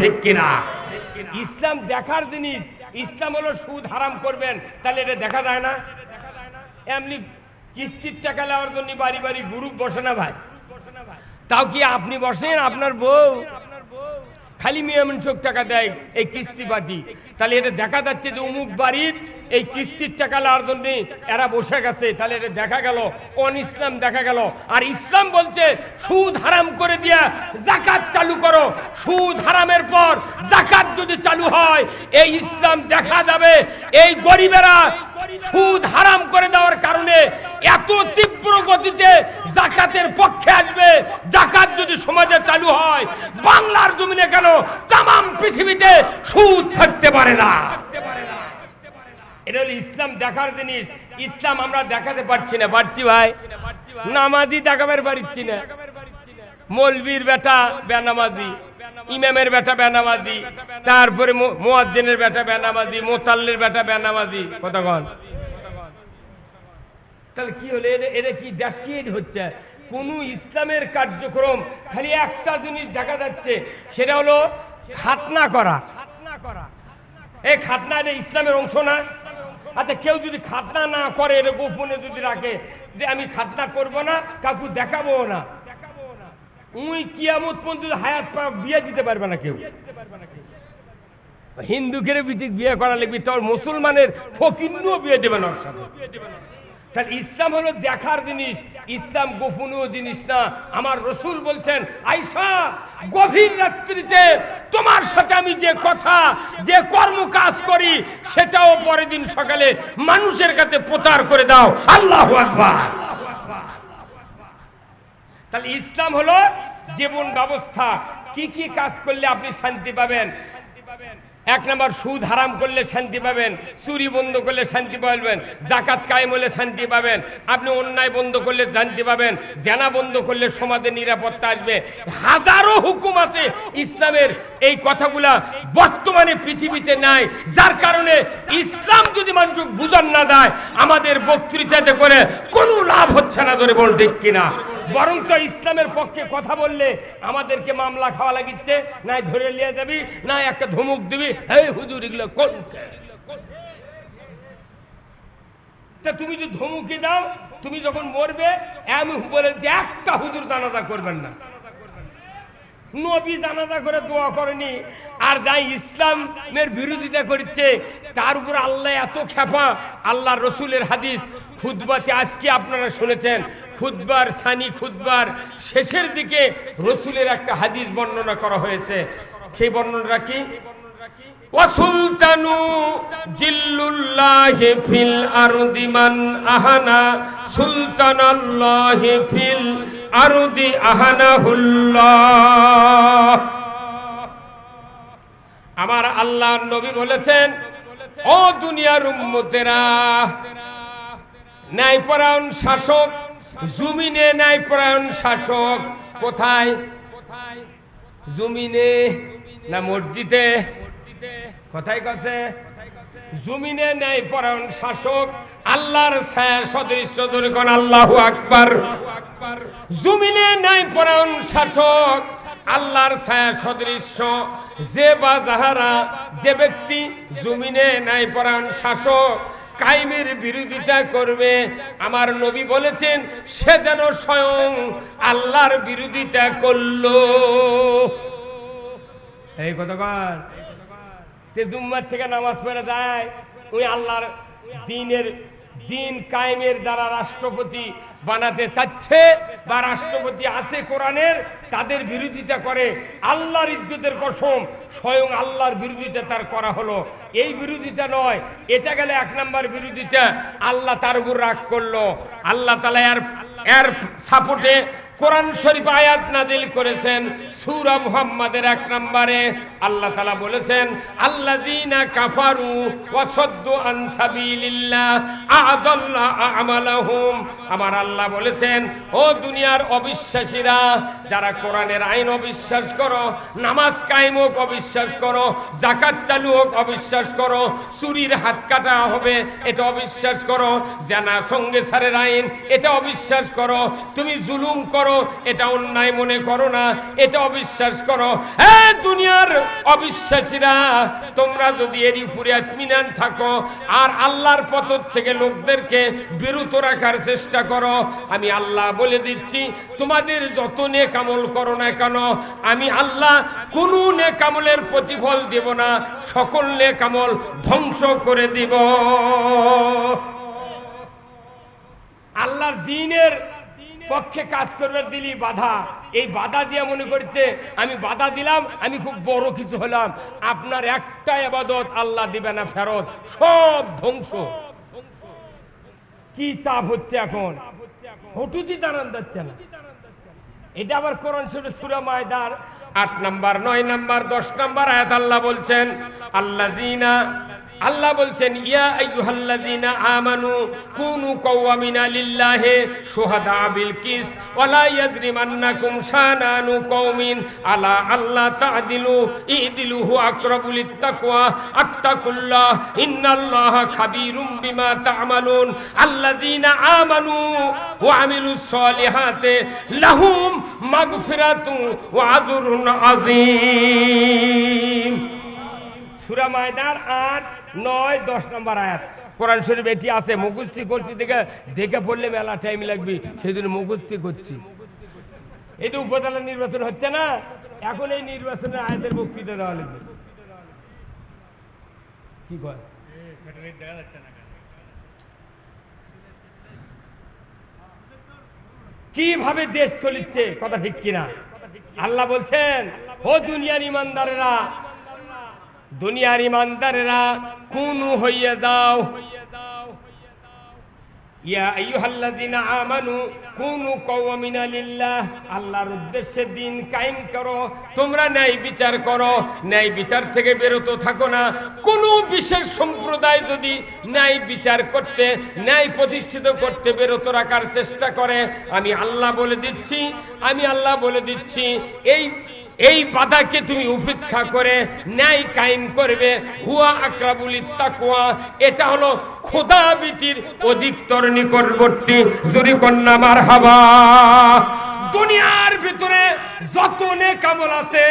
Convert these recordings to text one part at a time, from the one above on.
ঠিক কিনা? ইসলাম দেখার জিনিস, ইসলাম হলো সুদ হারাম করবেন, তাহলে এটা দেখা যায় না? এমনি কিস্তির টাকা নেওয়ার জন্য বাড়ি বাড়ি গ্রুপ বসে না ভাই? তাও কি আপনি বসেন, আপনার বউ? খালি মেয়ে মানুষক টাকা দেয়, এই কিস্তি পাটি তাহলে এটা দেখা যাচ্ছে যে অমুক বাড়ির এই কিস্তির টাকা নেওয়ার জন্য এরা বসে গেছে। তাহলে এটা দেখা গেল, অন ইসলাম দেখা গেল। আর ইসলাম বলছে, সুদ হারাম করে দিয়া জাকাত চালু করো। সুদ হারামের পর জাকাত যদি চালু হয়, এই ইসলাম দেখা যাবে। এই গরিবেরা সুদ হারাম করে দেওয়ার কারণে এত তীব্র গতিতে জাকাতের পক্ষে আসবে। জাকাত যদি সমাজে চালু হয়, বাংলার জমিনে কেন তাম পৃথিবীতে সুদ থাকতে পারে না। এটা হলো ইসলাম দেখার জিনিস। ইসলাম আমরা দেখাতে পারছি না। পারছি ভাই? নামাজি দেখাবার পারছি না। মলবির বেটা বেনামাজি, ইমামের বেটা বেনামাজি, তারপরে মোয়াজ্জিনের বেটা বেনামাজি, মোতাল্লের বেটা বেনামাজি। কতক্ষণ তাহলে কি হলো? এটা কি ড্যাসকিয়েট হচ্ছে? কোন ইসলামের কার্যক্রম, খালি একটা জিনিস দেখা যাচ্ছে, সেটা হলো খাতনা করা। খাতনা করা এই খাতনা এটা ইসলামের অংশ না? আচ্ছা কেউ যদি খাতনা না করে এটা গোপনে যদি রাখে, যে আমি খাতনা করব না কাকু দেখাবো না। উই কিয়ামত পর্যন্ত হায়াত বিয়ে দিতে পারবে না কেউ। হিন্দুকে বিয়ে করা লাগবে, তোর মুসলমানের ফকিন্নও বিয়ে দেবে না ওর সাথে। তাহলে ইসলাম হলো দেখার জিনিস, ইসলাম গোপনীয় জিনিস না। আমার রসুল বলছেন আইসা গভীর রাত্রিতে তোমার সাথে আমি যে কথা, যে কর্ম কাজ করি, সেটাও পরের দিন সকালে মানুষের কাছে প্রচার করে দাও। আল্লাহ তাহলে ইসলাম হলো জীবন ব্যবস্থা। কি কি কাজ করলে আপনি শান্তি পাবেন? এক নম্বর, সুদ হারাম করলে শান্তি পাবেন, চুরি বন্ধ করলে শান্তি পাবেন জাকাত কায়েম হলে শান্তি পাবেন, আপনি অন্যায় বন্ধ করলে শান্তি পাবেন, জানা বন্ধ করলে সমাজের নিরাপত্তা আসবে। হাজারো হুকুম আছে ইসলামের, এই কথাগুলা বর্তমানে পৃথিবীতে নাই, যার কারণে ইসলাম যদি মানুষ বুঝান না দেয়, আমাদের বক্তৃতাতে করে কোনো লাভ হচ্ছে না ধরে বল ঠিক কিনা। বরং তো ইসলামের পক্ষে কথা বললে আমাদেরকে মামলা খাওয়া লাগিচ্ছে, নাই ধরে নিয়ে যাবি না একটা ধমুক দিবি হুজুর, এগুলো কোন তা তুমি যদি ধমুকি দাও, তুমি যখন মরবে, আমি বলে যে একটা হুজুর জানাজা করবেন না। নবী করে দোয়া করেনি, আর যাই ইসলামের বিরোধিতা করছে, তার উপর আল্লাহ এত খেপা আল্লাহ রসুলের হাদিস আজকে আপনারা শুনেছেন সানি খুদ্বার শেষের দিকে রসুলের একটা হাদিস বর্ণনা করা হয়েছে। সেই বর্ণনাটা কি? ওয়াসুলতানু জিল্লুল্লাহি ফিল আরদি মান আহানা, সুলতানাল্লাহি ফিল আরদি আহানাহুল্লাহ। আমার আল্লাহ নবী বলেছেন, ও দুনিয়ার উম্মতেরা, ন্যায়পরায়ণ শাসক, জুমিনে ন্যায়পরায়ণ শাসক কোথায়? জুমিনে না মসজিদে? কোথায় কাছে জমিনে ন্যায় পরায়ণ শাসক, আল্লাহর ছায়া সদৃশ্য দরিকন আল্লাহু আকবার। জমিনে ন্যায় পরায়ণ শাসক, আল্লাহর ছায়া সদৃশ্য। যে বা যাহারা, যে ব্যক্তি জমিনে ন্যায় পরায়ণ শাসক, কাইমের বিরোধিতা করবে। আমার নবী বলেছেন, সে যেন স্বয়ং আল্লাহর বিরোধিতা করল। এই কতবার যে জুম্মার থেকে নামাজ পড়ে যায়, ওই আল্লাহর দিনের দিন কায়েমের দ্বারা রাষ্ট্রপতি বানাতে চাচ্ছে বা রাষ্ট্রপতি আছে কোরআনের, তাদের বিরোধিতা করে আল্লাহর ইজ্জতের কসম স্বয়ং আল্লাহর বিরোধিতা তার করা হলো। এই বিরোধিতা নয়, এটা গেলে এক নম্বর বিরোধিতা, আল্লাহ তার উপর রাগ করল, আল্লাহ তালা এর এর সাপোর্টে কোরআন শরীফ আয়াত নাজিল করেছেন সূরা মুহাম্মাদের এক নম্বরে। আল্লাহ তাআলা বলেছেন, আল্লাযীনা কাফারু ওয়া সাদ্দু আন সাবিলিল্লাহ আ'দাল্লা আমালাহুম। আমার আল্লাহ বলেছেন, ও দুনিয়ার অবিশ্বাসীরা, যারা কোরআনের আইন অবিশ্বাস করো, নামাজ কায়েম হোক অবিশ্বাস করো জাকাত চালু হোক অবিশ্বাস করো, চুরির হাত কাটা হবে এটা অবিশ্বাস করো, জানা সঙ্গে সারের আইন এটা অবিশ্বাস করো, তুমি জুলুম করো করো, এটা অন্যায় মনে করো না, এটা অবিশ্বাস করো। হ্যাঁ দুনিয়ার অবিশ্বাসীরা, তোমরা যদি এর উপরে আত্মিনান থাকো আর আল্লাহর পথ থেকে লোকদেরকে বিরত রাখার চেষ্টা করো, আমি আল্লাহ বলে দিচ্ছি, তোমাদের যত নেকামল করো না কেন, আমি আল্লাহ কোনো নেকামলের প্রতিফল দেব না, সকল নেকামল ধ্বংস করে দিব। আল্লাহর দিনের পক্ষে কাজ করবে দিলি বাধা। এই বাধা দিয়ে মনে করছে আমি বাধা দিলাম, আমি খুব বড় কিছু হলাম। আপনার একটা আবাদত, আল্লাহ দিবে না ফেরত। সব ধ্বংস। কি চাপ হচ্ছে এখন? হটুতি দাঁড়ান যাচ্ছে না। এটা আবার কোরআন শরীফ সূরা মায়দার আট নাম্বার, নয় নাম্বার, দশ নাম্বার আয়াত আল্লাহ বলছেন, আল্লাযীনা আল্লাহ বলছেন, ইয়া আইয়ুহাল্লাযীনা আমানু কুনু কাওয়ামিনা লিল্লাহি শুহাদা বিল কিস ওয়ালা ইয়াজরিমান্নাকুম শানানু কওমিন আলা আল্লাহ তা'দিলু ইদিলু হু আকরাবু লিত্তাকওয়া আত্তাকুল্লাহ ইন্নাল্লাহা খাবীরুম বিমা তা'মালুন আল্লাযীনা আমানু ওয়া আমিলুস সলিহাতি লাহুম মাগফিরাতু ওয়া আজরুন আযীম। সূরা মায়দার 8 9 10 নম্বর আয়াত। কোরআন শরীফ এটি আছে, মুখস্থি করছি দেখে দেখে পড়লে মেলা টাইম লাগবে জন্য মুখস্থি করছি। এই তো উপজেলা নির্বাচন হচ্ছে না, এখন এই নির্বাচনের আয়াতের বক্তৃতা দেওয়া লাগবে। কি কয়? কীভাবে দেশ চলিচ্ছে, কথা ঠিক কিনা? আল্লাহ বলছেন, ও দুনিয়ার ইমানদারেরা দুনিয়ার ইমানদারেরা, কুনু হইয়া যাও। কুনু আল্লাহর উদ্দেশ্যে দিন কায়েম করো, তোমরা ন্যায় বিচার করো। ন্যায় বিচার থেকে বিরত থাকো না। কোন বিশেষ সম্প্রদায় যদি ন্যায় বিচার করতে, ন্যায় প্রতিষ্ঠিত করতে বিরত রাখার চেষ্টা করে, আমি আল্লাহ বলে দিচ্ছি, আমি আল্লাহ বলে দিচ্ছি, এই এই বাধাকে তুমি উপেক্ষা করে ন্যায় কায়েম করবে। হুয়া আকরাবুল তাকুয়া এটা হলো খোদাবিতির অধিকতর নিকটবর্তী। জুরি কন্যা মার হাবা দুনিয়ার ভিতরে যত নেকামল আছে,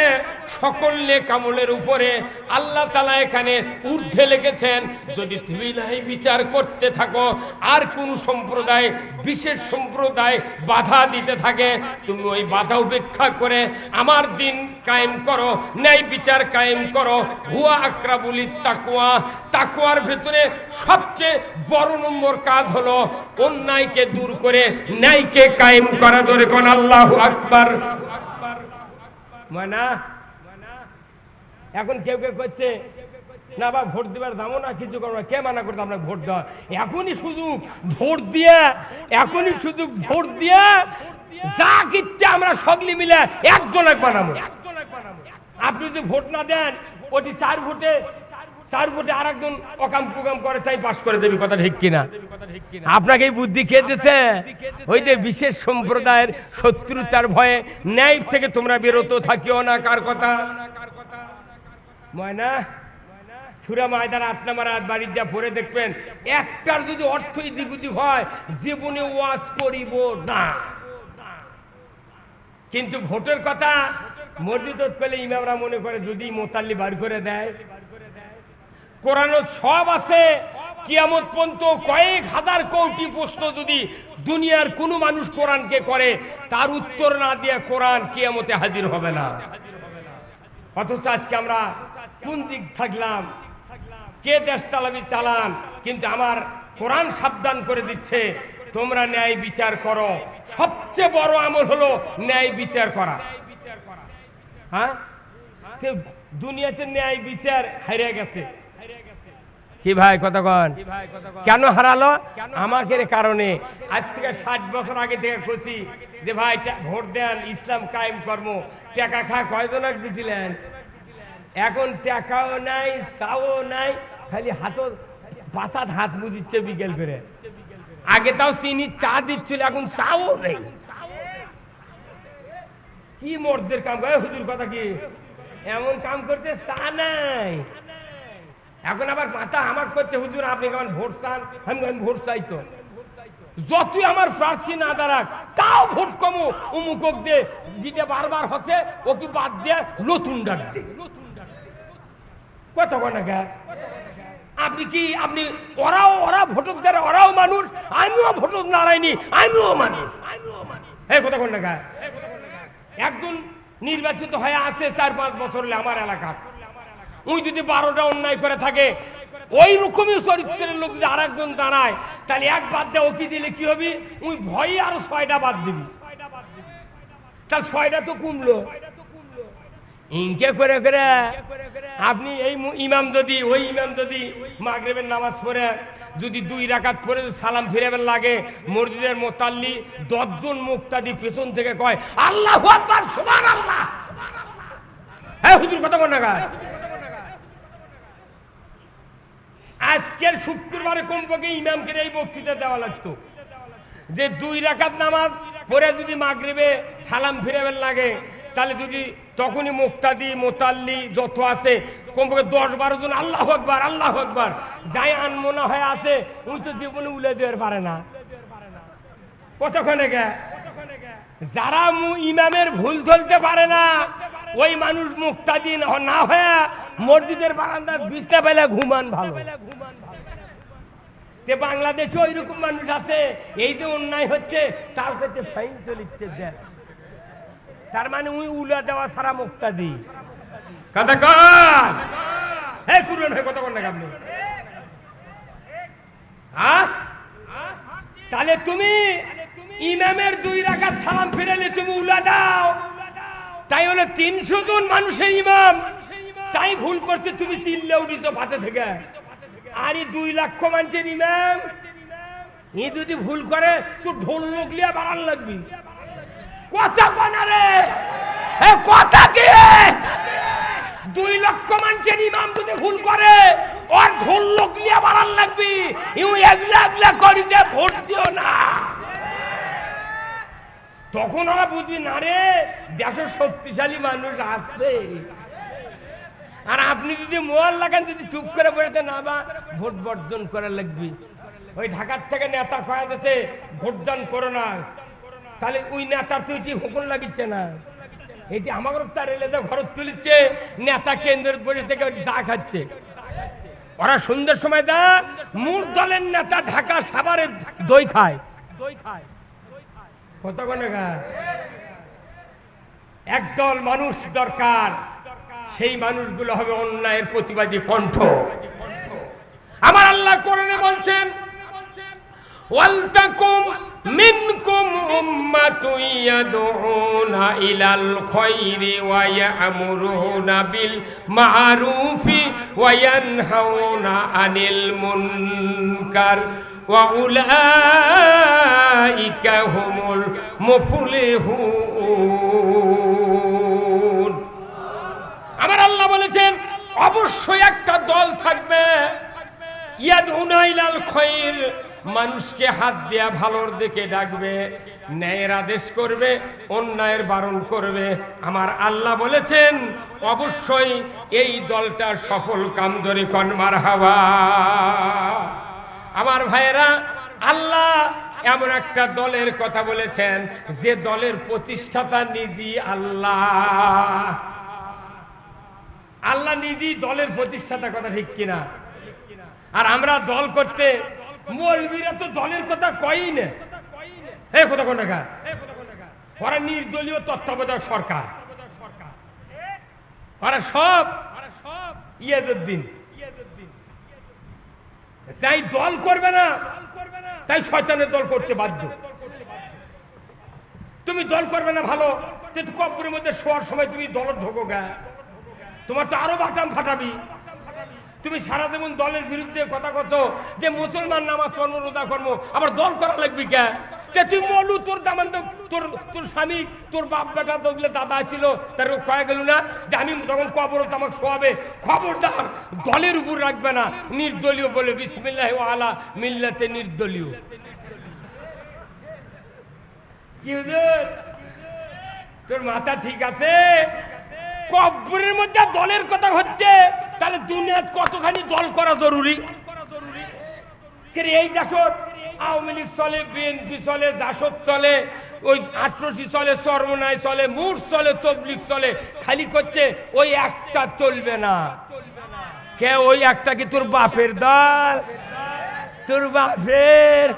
সকল নেকামলের উপরে আল্লাহ তালা এখানে ঊর্ধ্বে লেগেছেন। যদি তুমি নাই বিচার করতে থাকো, আর কোন সম্প্রদায়, বিশেষ সম্প্রদায় বাধা দিতে থাকে, তুমি ওই বাধা উপেক্ষা করে আমার দিন কায়েম করো, ন্যায় বিচার কায়েম করো। হুয়া আকরাবুলি তাকুয়া তাকুয়ার ভেতরে সবচেয়ে বড় নম্বর কাজ হলো অন্যায়কে দূর করে ন্যায়কে কায়েম করা। ধরে কোন আল্লাহ আকবার। ময়না, এখন কেউ কেউ করছে, না বা ভোট দেবার দামও না, কিছু করব না, কে মানা করতো আমরা ভোট দেওয়া? এখনই সুযোগ, ভোট দিয়ে, এখনই সুযোগ, ভোট দিয়ে, যা কিচ্ছে আমরা সকলি মিলে একজন এক বানাবো। আপনি যদি ভোট না দেন, ওটি চার ভোটে চার ভোটে আর একজন অকাম কুকাম করে, তাই পাস করে দেবি কথা ঠিক কিনা? আপনাকে এই বুদ্ধি খেয়ে দিছে ওই যে বিশেষ সম্প্রদায়ের শত্রুতার ভয়ে ন্যায় থেকে তোমরা বিরত থাকিও না, কার কথা? ময়না, সুরা ময়দান আট নাম্বার বাড়ির যা পড়ে দেখবেন, একটার যদি অর্থ এদিক হয়, জীবনে ওয়াজ করিব না। কিন্তু ভোটের কথা মসজিদ করলে ইমামরা মনে করে, যদি মোতাল্লি বার করে দেয় কোরআন সব আছে। কিয়ামত পর্যন্ত কয়েক হাজার কোটি প্রশ্ন যদি দুনিয়ার কোনো মানুষ কোরআনকে করে, তার উত্তর না দিয়ে কোরআন কিয়ামতে হাজির হবে না। অথচ আজকে আমরা কোন দিক থাকলাম? কে দেশ চালাবি চালান? কিন্তু আমার কোরআন সাবধান করে দিচ্ছে, তোমরা ন্যায় বিচার করো। সবচেয়ে বড় আমল হলো ন্যায় বিচার করা। হ্যাঁ? দুনিয়াতে ন্যায় বিচার হারিয়ে গেছে। কি ভাই কতক্ষণ কেন? হারালো? আমাকে কারণে? আজ থেকে ষাট বছর আগে থেকে খুশি যে ভাই ভোট দেন ইসলাম কায়েম কর্ম। টাকা খা কয়জন এক দিছিলেন এখন টাকাও নাই চাও নাই খালি হাত পাতাত হাত মুজিচ্ছে বিকেল করে। আগে তাও চিনি চা দিচ্ছিল এখন চাও নেই। কি মর্দের কাম করে? হুজুর কথা কি? এমন কাম করতে চা নাই। এখন আবার মাথা আমার করছে, হুজুর, আপনি কেমন ভোট চান? আমি কেমন ভোট চাই তো? যতই আমার প্রার্থী না দাঁড়াক, তাও ভোট কমো। উমুকক দে, যেটা বারবার হচ্ছে, ওকে বাদ দিয়ে নতুন ডাক দে। কত কনাকা আপনি কি, আপনি ওরাও ওরা ভোটক দ্বারা ওরাও মানুষ, আমিও ভোটক নারায়ণী, আমিও মানুষ। আমিও মানুষ হ্যাঁ কথা কোন টাকা একজন নির্বাচিত হয়ে আছে চার পাঁচ বছর আমার এলাকা উই যদি বারোটা অন্যায় করে থাকে, ওই রকমই চরিত্রের লোক যদি আর একজন দাঁড়ায়, তাহলে এক বাদ দিয়ে ওকে দিলে কি হবে? উই ভয়ে আরও ছয়টা বাদ দিবি। তার ছয়টা তো কমলো। ইনকে করে করে আপনি এই ইমাম যদি, ওই ইমাম যদি মাগরেবের নামাজ পড়ে, যদি দুই রাকাত পড়ে সালাম ফিরাবেন লাগে, মসজিদের মোতাল্লি দশজন মুক্তাদি পেছন থেকে কয়, আল্লাহ আল্লাহ হ্যাঁ হুজুর, কথা বল না গা। আজকের শুক্রবারে কমপক্ষে ইমামকে এই বক্তৃতা দেওয়া লাগতো। যে দুই রাকাত নামাজ পরে যদি মাগরিবে সালাম ফিরাবেন লাগে, তাহলে যদি তখনই মুক্তাদি, মোতাল্লি যত আছে, কমপক্ষে দশ বারো জন আল্লাহ আকবার আল্লাহ আকবার, যাই আনমনা হয়ে আছে, উনি তো জীবনে উলে দেওয়ার পারে না। কতক্ষণে গে? যারা ইমামের ভুল চলতে পারে না ওই মানুষ মুক্তাদি না- হয়ে মসজিদের বারান্দা বিছটা পেলে ঘুমান ভালো। তে বাংলাদেশে ওই রকম মানুষ আছে, এই যে অন্যায় হচ্ছে, তার কাছে ফাইন চলিচ্ছে, দেখ। তার মানে উই উলা দেওয়া সারা মুক্তা দি কথা কন হে কুরবান হয়ে কথা কন আপনি হ্যাঁ? তাহলে তুমি ইমামের দুই রাকাত সালাম ফিরালে তুমি উলা দাও। তাই হলো তিনশো জন মানুষের ইমাম। তাই ভুল করছে, তুমি চিল্লে উঠিছ ভাতে থেকে। আর এই দুই লক্ষ মানুষের ইমাম। ই যদি ভুল করে তো ঢোল লোকলিয়া বাড়ান লাগবি। কথা কনা রে। এ কথা কি দুই লক্ষ মানুষের ইমাম যদি ভুল করে, ওর ঢোল লোকলিয়া বাড়ান লাগবি। ইউ এগলা করি যে ভোট দিও না। তখন ওরা বুঝবি, না রে, দেশের শক্তিশালী মানুষ আসছে আর আপনি যদি মোয়াল লাগান, যদি চুপ করে বলতে না বা ভোট বর্জন করা লাগবে। ওই ঢাকার থেকে নেতা কয়া যাচ্ছে ভোটদান করো না। তাহলে ওই নেতার তো এটি হুকুম লাগিচ্ছে না। এটি আমার তার এলে ঘরত তুলিচ্ছে, নেতা কেন্দ্রের বসে থেকে চা খাচ্ছে। ওরা সন্ধ্যের সময় দা মূর দলের নেতা ঢাকা সাভারে দই খায় দই খায়। একদল মানুষ দরকার, সেই মানুষগুলো হবে অন্যায়ের প্রতিবাদী কণ্ঠ। আমার আল্লাহ কোরআনে বলছেন ইয়াদউনা ইলাল বিল মা'রুফি আনিল উলাইকা হুমুল মুফলিহুন। আমার আল্লাহ বলেছেন, অবশ্যই একটা দল থাকবে। ইয়াদউনা ইলাল খায়র মানুষকে হাত দেয়া ভালোর দিকে ডাকবে, ন্যায়ের আদেশ করবে, অন্যায়ের বারণ করবে। আমার আল্লাহ বলেছেন, অবশ্যই এই দলটা সফল কামদরি কনমার হাওয়া। আমার ভাইয়েরা আল্লাহ এমন একটা দলের কথা বলেছেন যে দলের প্রতিষ্ঠাতা নিজি আল্লাহ। আল্লাহ নিজি দলের প্রতিষ্ঠাতা কথা ঠিক কিনা? আর আমরা দল করতে মৌলবীরা তো দলের কথা কয়ই না। হে কথা কোন টাকা ওরা নির্দলীয় তত্ত্বাবধায়ক সরকার। ওরা সব ইয়াজুদ্দিন। তাই দল করবে না, তাই শয়তানের দল করতে বাধ্য। তুমি দল করবে না ভালো কিন্তু কব্বরের মধ্যে শোয়ার সময় তুমি দল ঢোকো গা। তোমার তো আরও বাটাম ফাটাবি। তুমি সারা দেবন দলের বিরুদ্ধে কথা কচ্ছ যে মুসলমান নামাজ কর্ম রোজা কর্ম আবার দল করা লাগবে কে? তুই মলু তোর দামান তোর তোর স্বামী, তোর বাপ বেটা তো দাদা ছিল, তার কয়ে গেল না? যে আমি কবর তো শোয়াবে, খবরদার, দলের উপর রাখবে না। নির্দলীয় বলে, বিসমিল্লাহ আলা মিল্লাতে নির্দলীয়। কি তোর মাথা ঠিক আছে? কব্বরের মধ্যে দলের কথা হচ্ছে, তাহলে দুনিয়াত কতখানি দল করা জরুরি? এই দেশত আওয়ামী লীগ চলে, বিএনপি চলে, জাসদ চলে, ওই আটরশি চলে চরমনায় চলে মুঠ চলে, তবলিগ চলে, খালি করছে ওই একটা চলবে না। কে ওই একটা কি তোর বাপের দল? তোর বাপের?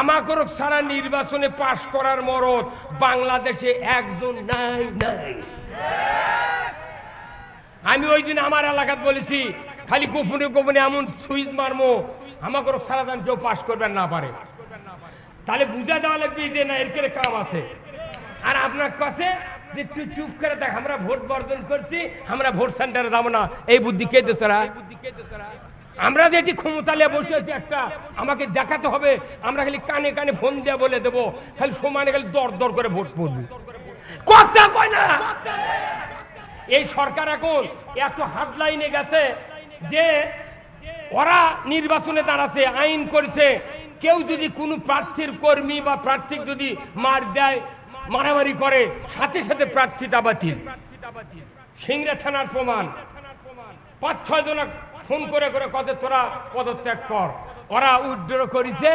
আমাকেও সারা নির্বাচনে পাশ করার মরদ বাংলাদেশে একজন নাই নাই। আমি ওই দিন আমার এলাকাত বলেছি, খালি গোপনে গোপনে এমন সুইচ মারমো। আমাকে সারা দান কেউ পাশ করবেন না পারে। তাহলে বুঝা দেওয়া লাগবে যে না, এর কাম আছে। আর আপনার কাছে যে তুই চুপ করে দেখ, আমরা ভোট বর্জন করছি, আমরা ভোট সেন্টারে যাব না। এই বুদ্ধি কে দেশরা আমরা যেটি ক্ষমতা নিয়ে বসে আছি একটা, আমাকে দেখাতে হবে। আমরা খালি কানে কানে ফোন দিয়ে বলে দেবো। খালি সমানে খালি দর দর করে ভোট পড়ব। কথা কয় না। এই সরকার এখন এত হাত লাইনে গেছে যে ওরা নির্বাচনে দাঁড়াচ্ছে আইন করেছে। কেউ যদি কোনো প্রার্থীর কর্মী বা প্রার্থীর যদি মার দেয়, মারামারি করে, সাথে সাথে প্রার্থীতা বাতিল। সিংড়া থানার প্রমাণ। পাঁচ, ছয় জন ফোন করে করে কত তোরা পদত্যাগ কর। ওরা উইথড্র করেছে।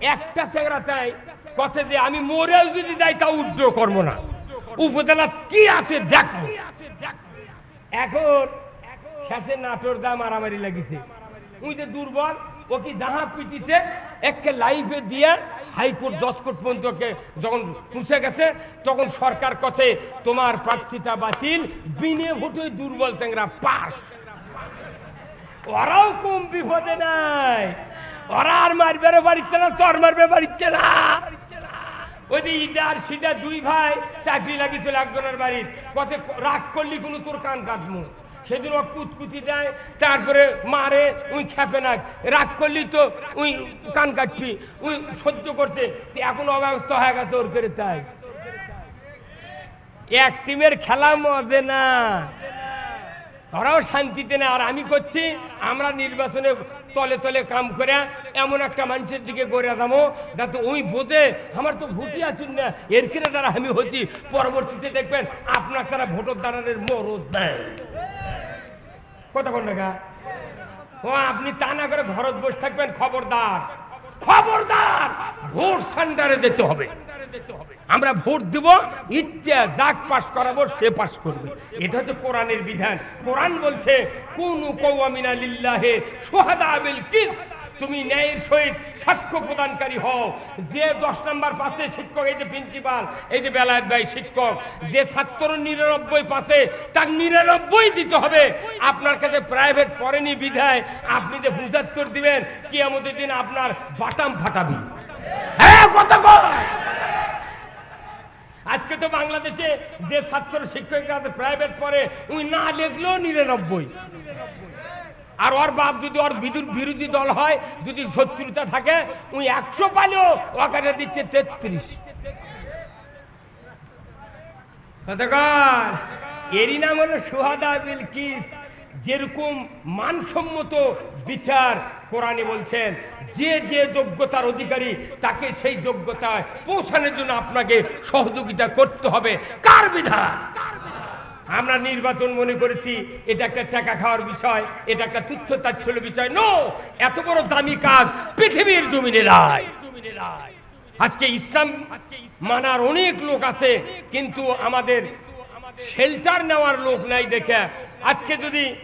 একটা চেংরা তাই কছে যে আমি মরেও যদি যাই তা উইথড্র করব না। উপজেলা কি আছে দেখব। এখন শেষে নাটোর দা মারামারি লাগিছে। ওই যে দুর্বল, ও কি যাহা পিটিছে, একে লাইফে দিয়ে হাইকোর্ট দশ কোর্ট পর্যন্তকে যখন পুষে গেছে, তখন সরকার কাছে, তোমার প্রার্থিতা বাতিল, বিনে ভোটে দুর্বল চেংরা পাস। ওরাও কম বিপদে নাই। ওরা আর মারবে বাড়িতে না চর মারবে বাড়িতে না ওই যে ইদার সিদা দুই ভাই, চাকরি লাগিয়েছিল একজনের বাড়ির। কত রাগ করলি কোনো তোর কান কাটমু? সেদিন ও কুতকুতি দেয়, তারপরে মারে, উই খেপে না রাগ করলি তো উই কান কাটবি, উই সহ্য করতে। এখন অব্যবস্থা হয়ে গেছে ওর করে তাই। এক টিমের খেলা মজে না। ওরাও শান্তিতে না আর আমি করছি, আমরা নির্বাচনে তলে তলে কাম করে এমন একটা মানুষের দিকে গড়ে যাব যাতে ওই বোঝে, আমার তো ভোটই আছেন না। এর কিনে দ্বারা আমি হচ্ছি? পরবর্তীতে দেখবেন আপনার তারা ভোটার দাঁড়ানোর মরদ দেয় কোন টাকা ও, আপনি তা না করে ঘরত বসে থাকবেন, খবরদার। খবরদার! ভোট সেন্টারে যেতে হবে। আমরা ভোট দেব ইচ্ছা যাক পাশ করাবো, সে পাশ করবে। এটা হচ্ছে কোরআনের বিধান। কোরআন বলছে, কোন কৌমিনা লিল্লাহে সোহাদা আবিল কিস তুমি ন্যায়ের সহিত সাক্ষ্য প্রদানকারী হও। যে দশ নম্বর পাশে শিক্ষক, এই যে প্রিন্সিপাল, এই যে বেলায়েত ভাই শিক্ষক, যে ছাত্র নিরানব্বই পাশে তার নিরানব্বই দিতে হবে। আপনার কাছে প্রাইভেট পড়েনি বিধায় আপনি যে পঁচাত্তর দিবেন কি আমাদের দিন আপনার বাটাম ফাটাবি। হ্যাঁ কত আজকে তো বাংলাদেশে যে ছাত্র শিক্ষকরা প্রাইভেট পড়ে, উনি না লিখলেও নিরানব্বই। আর ওর বাপ যদি ওর বিদুর বিরোধী দল হয়, যদি শত্রুতা থাকে, উনি একশো পালেও ওখানে দিচ্ছে তেত্রিশ। এরই নাম হলো সুহাদা বিল কিস, যেরকম মানসম্মত বিচার কোরআনে বলছেন, যে যে যোগ্যতার অধিকারী তাকে সেই যোগ্যতায় পৌঁছানোর জন্য আপনাকে সহযোগিতা করতে হবে। কার বিধান? আমরা নির্বাচন মনে করেছি, এটা একটা টাকা খাওয়ার বিষয়, এটা একটা তুচ্ছ তাচ্ছল্য বিষয়। নো এত বড় দামি কাজ পৃথিবীর জমিনে আজকে ইসলাম মানার অনেক লোক আছে, কিন্তু আমাদের শেল্টার নেওয়ার লোক নাই দেখে। আজকে যদি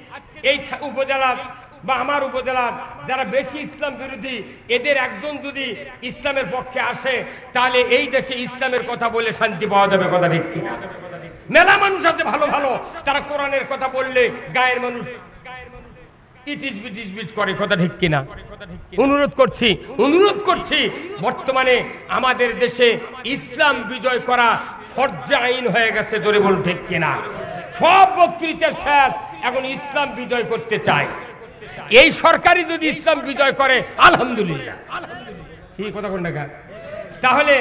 এই থা- উপজেলা বা আমার উপজেলা যারা বেশি ইসলাম বিরোধী, এদের একজন যদি ইসলামের পক্ষে আসে, তাহলে এই দেশে ইসলামের কথা বলে শান্তি পাওয়া যাবে, কথা ঠিক কিনা? মেলা মানুষ আছে, ভালো ভালো। তারা কোরআনের কথা বললে গায়ের মানুষ করে, কথা ঠিক কিনা? অনুরোধ করছি অনুরোধ করছি, বর্তমানে আমাদের দেশে ইসলাম বিজয় করা ফর্জা আইন হয়ে গেছে, জোরে বলুন ঠিক কিনা? সব বক্তৃতার শেষ এখন ইসলাম বিজয় করতে চায়। এই সরকারি যদি ইসলাম বিজয় করে, আলহামদুলিল্লাহ। কি কথা টাকা তাহলে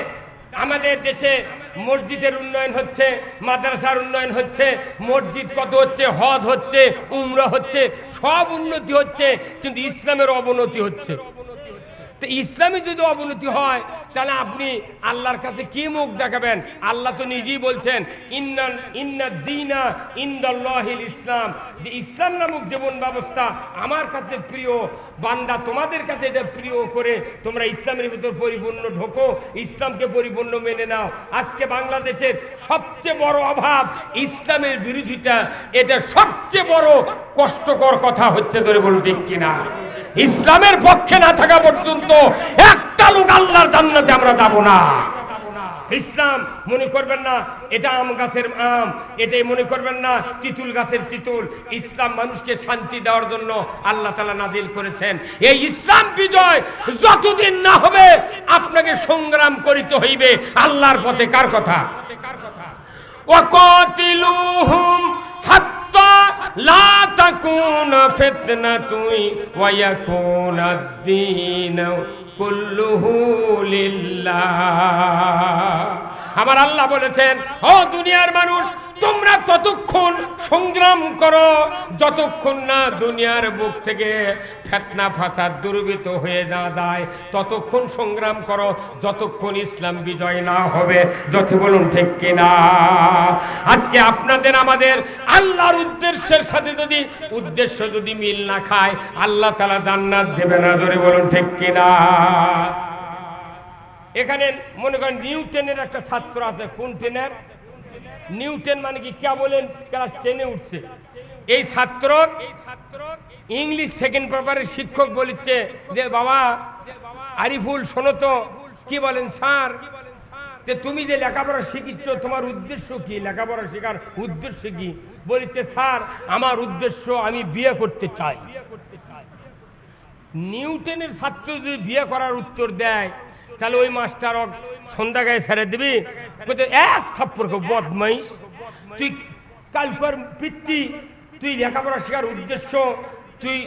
আমাদের দেশে মসজিদের উন্নয়ন হচ্ছে, মাদ্রাসার উন্নয়ন হচ্ছে, মসজিদ কত হচ্ছে হদ হচ্ছে, উমরা হচ্ছে, সব উন্নতি হচ্ছে, কিন্তু ইসলামের অবনতি হচ্ছে। তো ইসলামে যদি অবনতি হয়, তাহলে আপনি আল্লাহর কাছে কি মুখ দেখাবেন? আল্লাহ তো নিজেই বলছেন ইন্নান ইন্না দিনা ইন্দাল্লাহিল ইসলাম। যে ইসলাম নামক জীবন ব্যবস্থা আমার কাছে প্রিয়, বান্দা তোমাদের কাছে এটা প্রিয় করে তোমরা ইসলামের ভিতর পরিপূর্ণ ঢোকো, ইসলামকে পরিপূর্ণ মেনে নাও। আজকে বাংলাদেশের সবচেয়ে বড় অভাব ইসলামের বিরোধিতা, এটা সবচেয়ে বড় কষ্টকর কথা হচ্ছে ধরে ঠিক কিনা? ইসলামের পক্ষে না থাকা পর্যন্ত একটা লোক আল্লাহর জান্নাতে আমরা যাব না। ইসলাম, মনে করবেন না, এটা আম গাছের আম, এটাই মনে করবেন না, তিতুল গাছের তিতুল। ইসলাম মানুষকে শান্তি দেওয়ার জন্য আল্লাহ তালা নাজিল করেছেন। এই ইসলাম বিজয় যতদিন না হবে, আপনাকে সংগ্রাম করিতে হইবে। আল্লাহর পথে কার কথা? কার কথা لا تكون فتنة ويكون الدين كله لله আমার আল্লাহ বলেছেন ও দুনিয়ার মানুষ তোমরা ততক্ষণ সংগ্রাম করো, যতক্ষণ না দুনিয়ার বুক থেকে ফেতনা, ফাসাদ দুর্বৃত হয়ে না যায়, ততক্ষণ সংগ্রাম করো, যতক্ষণ ইসলাম বিজয় না হবে। যত বলুন ঠিক কিনা? আজকে আপনাদের, আমাদের আল্লাহর উদ্দেশ্যের সাথে যদি, উদ্দেশ্য যদি মিল না খায়, আল্লাহ তালা জান্নাত দেবে না ধরে বলুন ঠিক কিনা? এখানে মনে করেন নিউ ট্রেনের একটা ছাত্র আছে কোন ট্রেনের নিউটন মানে কি? কে বলেন? ক্লাস টেনে উঠছে। এই ছাত্র ইংলিশ সেকেন্ড পেপারের শিক্ষক বলিচ্ছে যে, বাবা, আরিফুল, শোনো তো। কি বলেন, স্যার? যে তুমি যে লেখাপড়া শিখিচ্ছ, তোমার উদ্দেশ্য কি? লেখাপড়া শেখার উদ্দেশ্য কি? বলিচ্ছে স্যার, আমার উদ্দেশ্য আমি বিয়ে করতে চাই। নিউটনের ছাত্র যদি বিয়ে করার উত্তর দেয়, তাহলে ওই মাস্টার সন্ধ্যা গায়ে ছেড়ে দিবি? বলতে এক থাপ্পর বদমাইশ তুই কালকর পিতৃ তুই লেখাপড়া শেখার উদ্দেশ্য তুই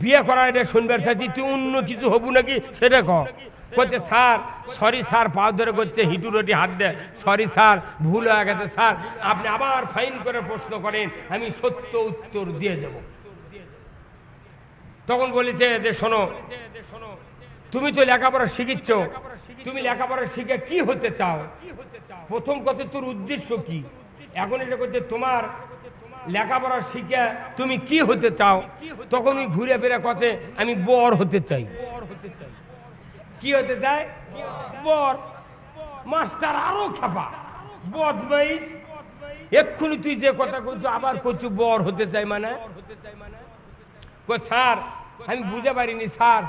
বিয়ে করা এটা শুনবার চাইছি তুই অন্য কিছু হবু নাকি সেটা কর করছে স্যার সরি স্যার পা ধরে করছে হিটু রুটি হাত দেয় সরি স্যার ভুল হয়ে গেছে স্যার আপনি আবার ফাইন করে প্রশ্ন করেন আমি সত্য উত্তর দিয়ে দেব তখন বলেছে যে শোনো তুমি তো লেখাপড়া শিখিচ্ছ তুমি লেখাপড়া শিখে কি হতে চাও? প্রথম কথা, তোর উদ্দেশ্য কি? এখন এটা করছে তোমার লেখাপড়া শিখে তুমি কি হতে চাও? তখন ওই ঘুরে ফিরে কথা, আমি বর হতে চাই। কি হতে চাই? বর। মাস্টার আরও খাপা। বদমাইশ। এক্ষুনি তুই যে কথা কইছো আবার করছ বর হতে চাই মানে? স্যার, আমি বুঝতে পারিনি, স্যার।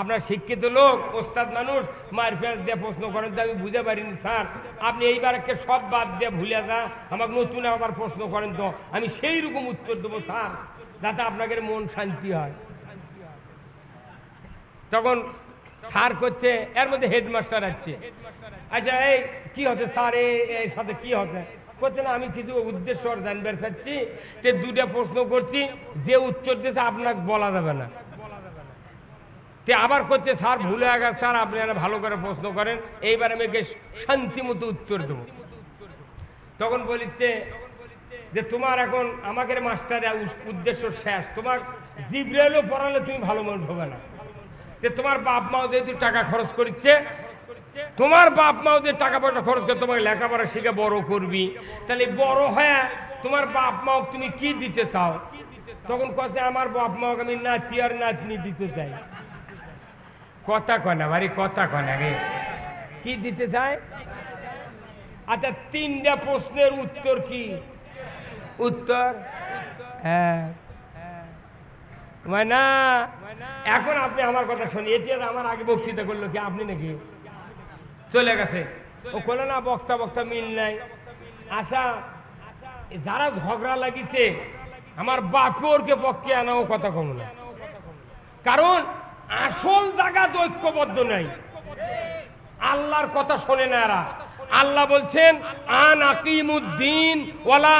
আপনার শিক্ষিত লোক, ওস্তাদ মানুষ মার ফেস দিয়ে প্রশ্ন করেন তো আমি বুঝতে পারিনি, স্যার। আপনি এইবার এইবারকে সব বাদ দিয়ে ভুলে যা আমাকে নতুন আবার প্রশ্ন করেন তো। আমি সেই রকম উত্তর দেবো, স্যার, যাতে আপনাদের মন শান্তি হয়। তখন স্যার করছে, এর মধ্যে হেডমাস্টার আসছে। আচ্ছা এই কি হচ্ছে, স্যার? এর সাথে কি হচ্ছে? করছে না, আমি কিছু উদ্দেশ্য ওর জানবার চাচ্ছি তে দুটা প্রশ্ন করছি। যে উত্তর দিয়েছে, আপনাকে বলা যাবে না। তে আবার করছে, স্যার, ভুল হয়ে গেছে, স্যার, আপনি আর ভালো করে প্রশ্ন করেন। এইবার আমি একে শান্তি মতো উত্তর দেবো। তখন বলিচ্ছে যে, তোমার এখন আমাকে মাস্টারে উদ্দেশ্য শেষ। তোমার জিব্রেলও পড়ালে তুমি ভালো মানুষ হবে না। যে তোমার বাপ মাও যেহেতু টাকা খরচ করছে তোমার বাপ মাও যে টাকা পয়সা খরচ করে তোমাকে লেখাপড়া শিখে বড় করবি, তাহলে বড় হয়ে তোমার বাপ মাও তুমি কি দিতে চাও? তখন কথা আমার বাপ মাকে আমি নাতি আর নাতনি দিতে চাই। কথা কনা ভারী কথা কনা রে। কি দিতে চায়? আচ্ছা তিনটা প্রশ্নের উত্তর কি? উত্তর? হ্যাঁ। মানে এখন আপনি আমার কথা শুনি এটি আমার আগে বক্তৃতা করল কি আপনি নাকি? চলে গেছে। ও কোনো না, বক্তা বক্তা মিল নাই। আচ্ছা যারা ঝগড়া লাগিছে, আমার বাপে ওরকে পক্ষে আনাও কথা কম না। কারণ আসল জায়গা ঐক্যবদ্ধ নাই। আল্লাহর কথা শোনে না এরা। আল্লাহ বলছেন আন আকিমুদ্দিন ওয়ালা